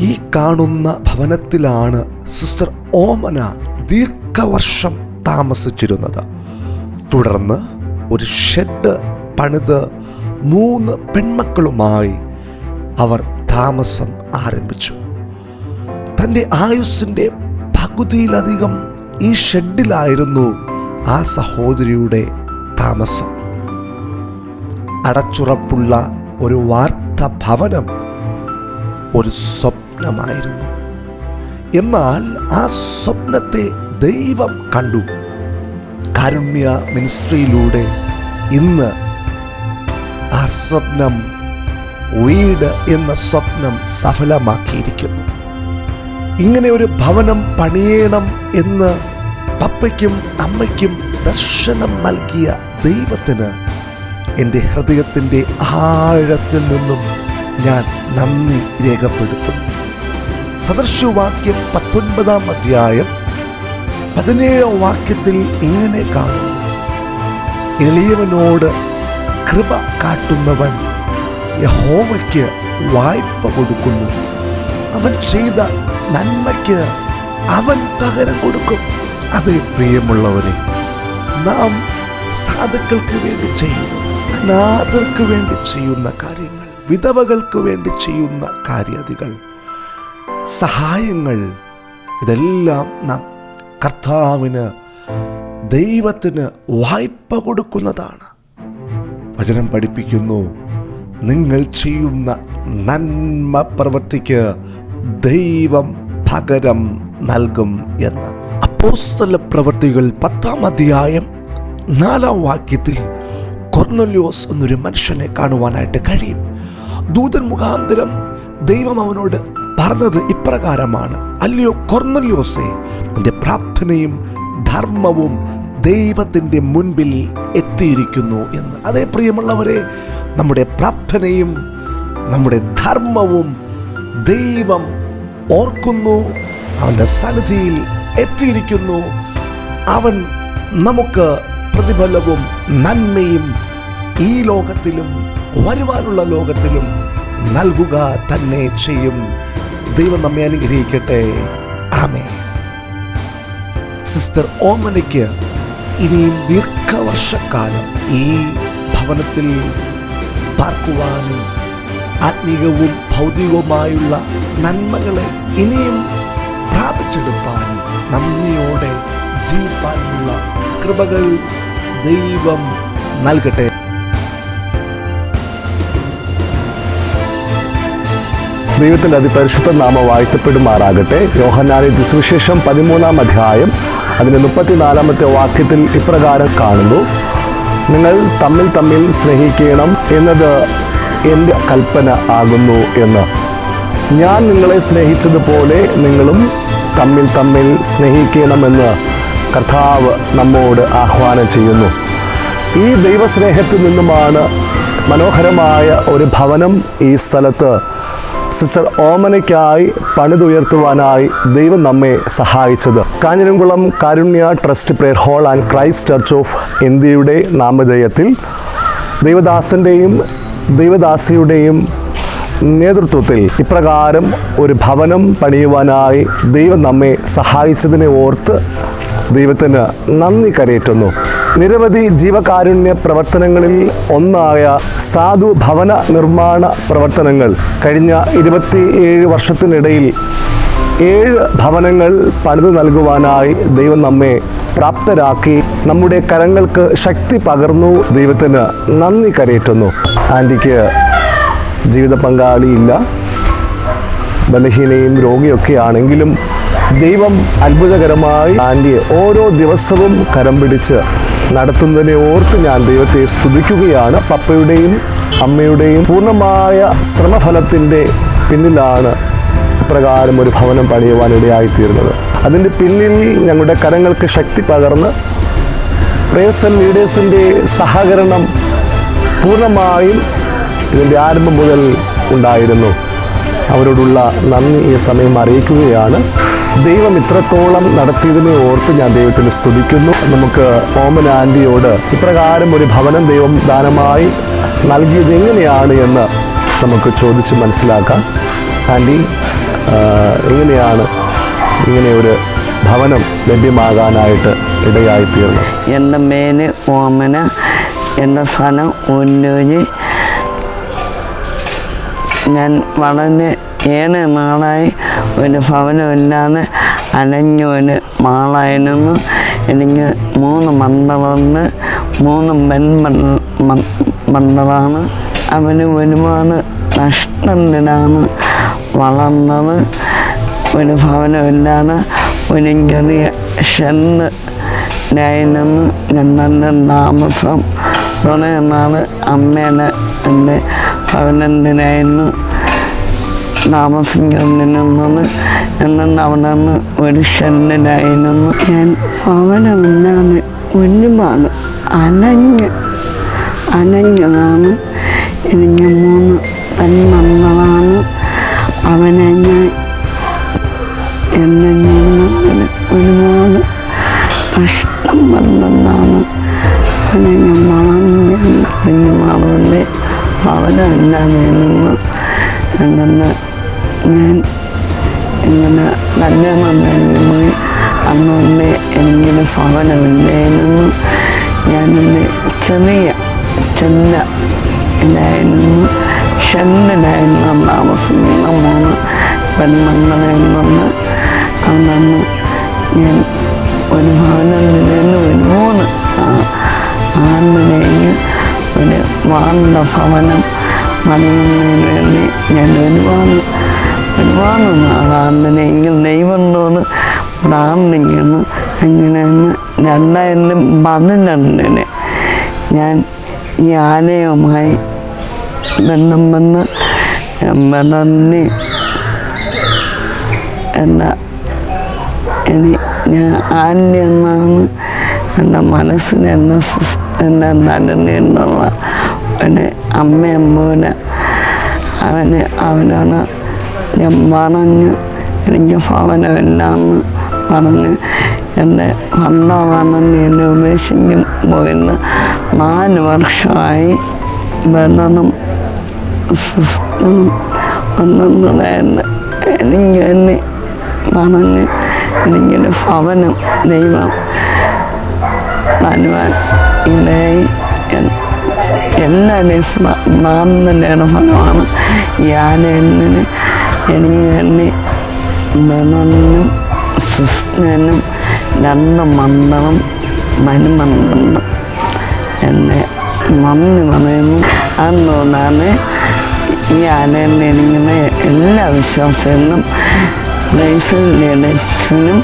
ഈ കാണുന്ന ഭവനത്തിലാണ് സിസ്റ്റർ ഓമന ദീർഘവർഷം താമസിച്ചിരുന്നത്. തുടർന്ന് ഒരു ഷെഡ് പണിത് മൂന്ന് പെൺമക്കളുമായി അവർ താമസം ആരംഭിച്ചു. തന്റെ ആയുസ്സിന്റെ പകുതിയിലധികം ഈ ഷെഡിലായിരുന്നു ആ സഹോദരിയുടെ താമസം. അടച്ചുറപ്പുള്ള ഒരു വാർത്ത ഭവനം ഒരു സ്വപ്നമായിരുന്നു. എന്നാൽ ആ സ്വപ്നത്തെ ദൈവം കണ്ടു. കാരുണ്യ മിനിസ്ട്രിയിലൂടെ ഇന്ന് ആ സ്വപ്നം വീട് എന്ന സ്വപ്നം സഫലമാക്കിയിരിക്കുന്നു. ഇങ്ങനെ ഒരു ഭവനം പണിയണം എന്ന് പപ്പയ്ക്കും അമ്മയ്ക്കും ദർശനം നൽകിയ ദൈവത്തിന് എന്റെ ഹൃദയത്തിന്റെ ആഴത്തിൽ നിന്നും ഞാൻ നന്ദി രേഖപ്പെടുത്തുന്നു. സദൃശവാക്യം പത്തൊൻപതാം അധ്യായം പതിനേഴാം വാക്യത്തിൽ ഇങ്ങനെ കാണും എളിയവനോട് കൃപ കാട്ടുന്നവൻ യഹോവയ്ക്ക് വായ്പ കൊടുക്കുന്നു. അവൻ ചെയ്ത നന്മയ്ക്ക് അവൻ പകരം കൊടുക്കും. അതേ പ്രിയമുള്ളവരെ നാം സാധുക്കൾക്ക് വേണ്ടി ചെയ്യുന്ന അനാഥർക്ക് വേണ്ടി ചെയ്യുന്ന കാര്യങ്ങൾ വിധവകൾക്ക് വേണ്ടി ചെയ്യുന്ന കാര്യാദികൾ സഹായങ്ങൾ. ഇതെല്ലാം നാം കർത്താവിന് ദൈവത്തിന് വായ്പ കൊടുക്കുന്നതാണ്. വചനം പഠിപ്പിക്കുന്നു നിങ്ങൾ ചെയ്യുന്ന നന്മ പ്രവൃത്തിക്ക് ദൈവം പകരം നൽകും എന്ന്. അപ്പോസ്തല പ്രവൃത്തികൾ പത്താം അധ്യായം നാലാം വാക്യത്തിൽ കൊർന്നല്യോസ് എന്നൊരു മനുഷ്യനെ കാണുവാനായിട്ട് കഴിയും. ദൂതൻ മുഖാന്തരം ദൈവം അവനോട് പറഞ്ഞത് ഇപ്രകാരമാണ്. അല്ലയോ കൊർന്നല്യോസെ നിന്റെ പ്രാർത്ഥനയും ധർമ്മവും ദൈവത്തിന്റെ മുൻപിൽ എത്തിയിരിക്കുന്നു എന്ന്. അതേ പ്രിയമുള്ളവരെ നമ്മുടെ പ്രാർത്ഥനയും നമ്മുടെ ധർമ്മവും ദൈവം ഓർക്കുന്നു അവന്റെ സന്നിധിയിൽ എത്തിയിരിക്കുന്നു. അവൻ നമുക്ക് പ്രതിഫലവും നന്മയും ഈ ലോകത്തിലും വരുവാനുള്ള ലോകത്തിലും നൽകുക തന്നെ ചെയ്യും. ദൈവം നമ്മെ അനുഗ്രഹിക്കട്ടെ. ആമേ സിസ്റ്റർ ഓമനയ്ക്ക് ഇനിയും ദീർഘവർഷക്കാലം ഈ ഭവനത്തിൽ പാർക്കുവാനും ആത്മീകവും ഭൗതികവുമായുള്ള നന്മകളെ ഇനിയും പ്രാപിച്ചെടുപ്പാനും നന്ദിയോടെ ജീവിപ്പാനുമുള്ള കൃപകൾ ദൈവം നൽകട്ടെ. ദൈവത്തിന്റെ അതിപരിശുദ്ധ നാമ വാഴ്ത്തപ്പെടുമാറാകട്ടെ. യോഹന്നാനി സുവിശേഷം പതിമൂന്നാം അധ്യായം അതിന്റെ മുപ്പത്തിനാലാമത്തെ വാക്യത്തിൽ ഇപ്രകാരം കാണുന്നു. നിങ്ങൾ തമ്മിൽ തമ്മിൽ സ്നേഹിക്കണം എന്നത് എന്റെ കൽപ്പന ആകുന്നു എന്ന്. ഞാൻ നിങ്ങളെ സ്നേഹിച്ചതുപോലെ നിങ്ങളും തമ്മിൽ തമ്മിൽ സ്നേഹിക്കണമെന്ന് കർത്താവ് നമ്മോട് ആഹ്വാനം ചെയ്യുന്നു. ഈ ദൈവസ്നേഹത്തിൽ നിന്നുമാണ് മനോഹരമായ ഒരു ഭവനം ഈ സ്ഥലത്ത് സിസ്റ്റർ ഓമനയ്ക്കായി പണിതുയർത്തുവാനായി ദൈവം നമ്മെ സഹായിച്ചത്. Kanjiramkulam Karunya trust prayer hall and Christ church of ഇന്ത്യയുടെ നാമധേയത്തിൽ ദൈവദാസന്റെയും ദൈവദാസിയുടെയും നേതൃത്വത്തിൽ ഇപ്രകാരം ഒരു ഭവനം പണിയുവാനായി ദൈവം നമ്മെ സഹായിച്ചതിനെ ഓർത്ത് ദൈവത്തിന് നന്ദി കരയേറ്റുന്നു. നിരവധി ജീവകാരുണ്യ പ്രവർത്തനങ്ങളിൽ ഒന്നായ സാധു ഭവന നിർമ്മാണ പ്രവർത്തനങ്ങൾ കഴിഞ്ഞ ഇരുപത്തിയേഴ് വർഷത്തിനിടയിൽ ഏഴ് ഭവനങ്ങൾ പണിതു നൽകുവാനായി ദൈവം നമ്മെ പ്രാപ്തരാക്കി നമ്മുടെ കരങ്ങൾക്ക് ശക്തി പകർന്നു ദൈവത്തിന് നന്ദി കരയേറ്റുന്നു. ആന്റിക്ക് ജീവിത പങ്കാളിയില്ല. ബലഹീനയും രോഗിയൊക്കെ ആണെങ്കിലും ദൈവം അത്ഭുതകരമായി ആന്റിയെ ഓരോ ദിവസവും കരം പിടിച്ച് നടത്തുന്നതിനെ ഓർത്ത് ഞാൻ ദൈവത്തെ സ്തുതിക്കുകയാണ്. പപ്പയുടെയും അമ്മയുടെയും പൂർണമായ ശ്രമഫലത്തിന്റെ പിന്നിലാണ് ഇപ്രകാരം ഒരു ഭവനം പണിയുവാനിടയായിത്തീരുന്നത് അതിന്റെ പിന്നിൽ ഞങ്ങളുടെ കരങ്ങൾക്ക് ശക്തി പകർന്ന് പ്രേസൻ ലീഡേഴ്സിന്റെ സഹകരണം പൂർണമായും ഇതിന്റെ ആരംഭം മുതൽ ഉണ്ടായിരുന്നു. അവരോടുള്ള നന്ദി ഈ സമയം അറിയിക്കുകയാണ്. ദൈവം ഇത്രത്തോളം നടത്തിയതിനെ ഓർത്ത് ഞാൻ ദൈവത്തിന് സ്തുതിക്കുന്നു. നമുക്ക് ഓമൻ ആന്റിയോട് ഇപ്രകാരം ഒരു ഭവനം ദൈവം ദാനമായി നൽകിയത് എങ്ങനെയാണ് എന്ന് നമുക്ക് ചോദിച്ച് മനസ്സിലാക്കാം. ആന്റി എങ്ങനെയാണ് ഇങ്ങനെ ഒരു ഭവനം ലഭ്യമാകാനായിട്ട് ഇടയായിത്തീർന്നത്? എന്റെ മേന് ഓമന എന്റെ സ്ഥലം ഉന്നൂര്. ഞാൻ വളരെ ഏഴ് നാളായി ഒരു ഭവനമില്ലാതെ അലഞ്ഞു ഒരു മാളായിരുന്നു എനിക്ക് മൂന്ന് മണ്ഡലമുണ്ട് മൂന്ന് മെൻ മണ്ഡലമാണ് അവന് ഒരുപാട് നഷ്ടത്തിലാണ് വളർന്നത്. ഒരു ഭവനമില്ലാതെ ഒരു ചെറിയ ഷെഡ് ഞാനും ഞങ്ങളുടെ താമസം നാൾ അമ്മേനെ എന്റെ ഭവനത്തിനായിരുന്നു താമസിക്കുന്നതിനൊന്നത് എന്നും അവനെന്ന് നിന്ന് ഒരു ഷെഡിലായിരുന്നു ഞാൻ അവനെന്നാണ് ഒന്നുമാണ്. അനഞ്ഞ് അനഞ്ഞതാണ് എനിക്ക് മൂന്ന് പെൺമക്കളാണ് അവനെ ഞാൻ എന്നെ ഒരുപാട് കഷ്ടം വന്നെന്നാണ്. അവനെ ഞാൻ വളർന്നു പിന്നെ വളർന്ന് അങ്ങനെ ഞാൻ ഇങ്ങനെ നല്ല പോയി അന്നുകൊണ്ട് എനിക്കൊരു ഭവനമില്ലായിരുന്നു ഞാനിന്ന് ചെറിയ ചെന്ന ഇല്ലായിരുന്നു. ഷെല്ലിലായിരുന്നു താമസിക്കുന്ന മൂന്ന് പെൺമക്കളിൽ നിന്ന് അന്നു ഞാൻ ഒരു നിന്ന് ഒരു മൂന്ന് ആണിനെയും ഒരു വാണ്ട ഭവനം പണിയുന്നതിന് വേണ്ടി ഞാൻ ഒരു ഒരുപാട് നാളാണ്ടിനെങ്കിൽ ദൈവത്തോട് പ്രാർത്ഥിക്കുന്നു അങ്ങനെയാണ് രണ്ടായിരത്തി പതിനെട്ടിന് ഞാൻ ഈ ആലയവുമായി ബന്ധം വന്ന് ബന്ധി എന്ന ഇനി ഞാൻ ആന്യമാണ് എന്റെ മനസ്സിന് എന്നെ എന്നെ നടന്നിരുന്നുള്ള എന്നുള്ള അമ്മയും പോലെ അവന് അവനാണ് ഞാൻ പറഞ്ഞു എനിക്ക് ഭവനമില്ലാന്ന് പറഞ്ഞ് എന്റെ ഭർത്താവാണെന്ന് എന്നെ ഉപേക്ഷിക്കും പോയിന്ന് നാല് വർഷമായി ബന്ധനം ഒന്നും എന്നെ എനിക്ക് എന്നെ പറഞ്ഞ് എനിക്കൊരു ഭവനം ദൈവം വരുവാൻ ഇടയായി. എല്ലാവരുടെയും പ്രാർത്ഥനയുടെ ഫലമാണ് ഞാൻ എന്നെ എനിക്ക് വേണ്ടി ബലനും സിസ്നനും രണ്ട് മന്ദനം മനുമന്ദനം. എന്നെ നന്ദി പറയുന്നു. അതുകൊണ്ടാണ് ഈ ആലയം എനിങ്ങനെ എല്ലാ വിശ്വാസത്തിനും ലീഡേഴ്സിനും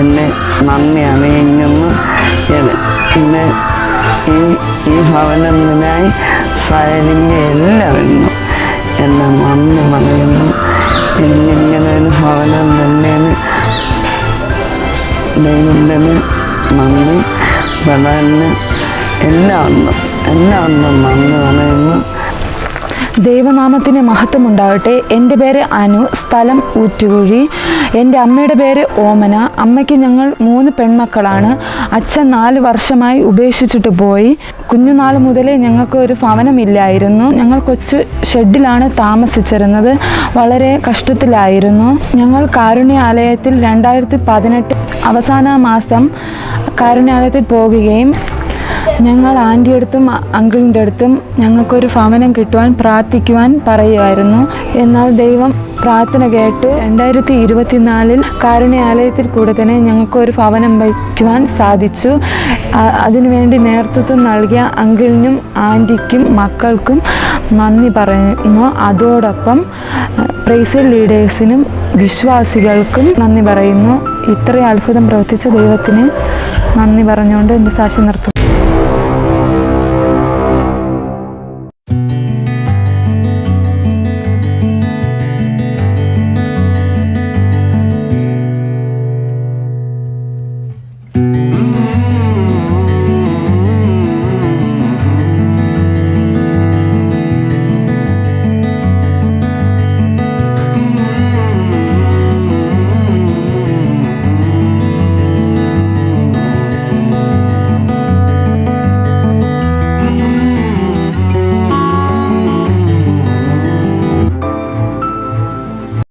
എന്നെ നന്ദി അറിയിക്കുന്നു. പിന്നെ ഈ ഈ ഭവനത്തിനായി സഹകരിക്ക എല്ലാവരും എന്നെ നന്ദി പറയുന്നു. എനിക്കിങ്ങനെ ഒരു ഭവനം തന്നെയാണ് ദൈവത്തിന് നന്ദി. പറയുന്നു ദൈവനാമത്തിന് മഹത്വം ഉണ്ടാകട്ടെ എന്റെ പേര് അനു. സ്ഥലം ഊറ്റുകുഴി. എന്റെ അമ്മയുടെ പേര് ഓമന. അമ്മയ്ക്ക് ഞങ്ങൾ മൂന്ന് പെൺമക്കളാണ്. അച്ഛൻ നാല് വർഷമായി ഉപേക്ഷിച്ചിട്ട് പോയി. കുഞ്ഞുനാൾ മുതലേ ഞങ്ങൾക്ക് ഒരു ഭവനമില്ലായിരുന്നു. ഞങ്ങൾ കൊച്ചു ഷെഡിലാണ് താമസിച്ചിരുന്നത്. വളരെ കഷ്ടത്തിലായിരുന്നു. ഞങ്ങൾ കാരുണ്യാലയത്തിൽ രണ്ടായിരത്തി പതിനെട്ട് അവസാന മാസം കാരുണ്യാലയത്തിൽ പോകുകയും ഞങ്ങൾ ആന്റിയുടെ അടുത്തും അങ്കിളിന്റെ അടുത്തും ഞങ്ങൾക്കൊരു ഭവനം കിട്ടുവാൻ പ്രാർത്ഥിക്കുവാൻ പറയുമായിരുന്നു എന്നാൽ ദൈവം പ്രാർത്ഥന കേട്ട് രണ്ടായിരത്തി ഇരുപത്തിനാലിൽ കാരുണ്യാലയത്തിൽ കൂടെ തന്നെ ഞങ്ങൾക്കൊരു ഭവനം വയ്ക്കുവാൻ സാധിച്ചു. അതിനുവേണ്ടി നേതൃത്വം നൽകിയ അങ്കിളിനും ആന്റിക്കും മക്കൾക്കും നന്ദി പറയുന്നു. അതോടൊപ്പം പ്രൈസൽ ലീഡേഴ്സിനും വിശ്വാസികൾക്കും നന്ദി പറയുന്നു. ഇത്രയും അത്ഭുതം പ്രവർത്തിച്ച ദൈവത്തിന് നന്ദി പറഞ്ഞുകൊണ്ട് എന്റെ സാക്ഷി നിർത്തും